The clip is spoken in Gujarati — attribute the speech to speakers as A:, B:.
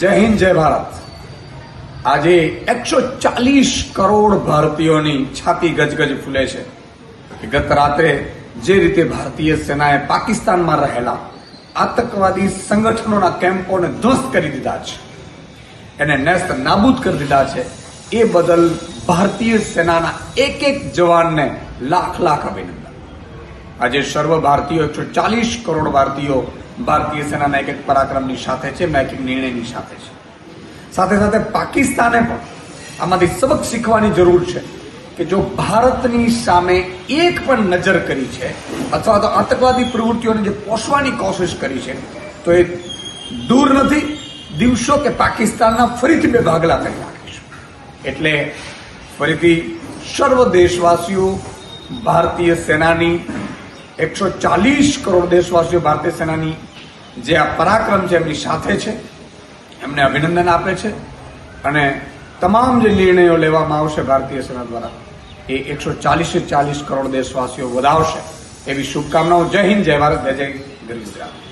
A: જય હિન્દ, જય ભારત. આજે એકસો ચાલીસ કરોડ ભારતીયોની છાતી ગજગજ ફૂલે છે. ગત રાત્રે જે રીતે ભારતીય સેનાએ પાકિસ્તાનમાં રહેલા આતંકવાદી સંગઠનોના કેમ્પોને ધ્વસ્ત કરી દીધા છે, એને નેસ્ત નાબૂદ કરી દીધા છે, એ બદલ ભારતીય સેનાના એક એક જવાનને લાખ લાખ અભિનંદન. આજે સર્વ ભારતીયો, એકસો ચાલીસ કરોડ ભારતીયો ભારતીય સેનાના એક એક પરાક્રમની સાથે છે મૈત્રી નિર્ણયની સાથે છે. સાથે સાથે પાકિસ્તાને પણ આમાંથી સબક શીખવાની જરૂર છે કે જો ભારતની સામે એક પણ નજર કરી છે, અથવા તો આતંકવાદી પ્રવૃત્તિઓને જે પોષવાની કોશિશ કરી છે, તો એ દૂર નથી, દિવસો કે પાકિસ્તાનના ફરીથી બે ભાગલા કરી નાખીશું એટલે ફરીથી સર્વ દેશવાસીઓ, ભારતીય સેનાની એકસો ચાલીસ કરોડ દેશવાસીઓ ભારતીય સેનાની જે આ પરાક્રમ છે એમની સાથે છે, એમને અભિનંદન આપે છે અને તમામ જે નિર્ણયો લેવામાં આવશે ભારતીય સેના દ્વારા, એ એકસો ચાલીસે ચાલીસ કરોડ દેશવાસીઓ વધાવશે. એવી શુભકામનાઓ. જય હિન્દ, જય ભારત, જય જય ગરવી ગુજરાત.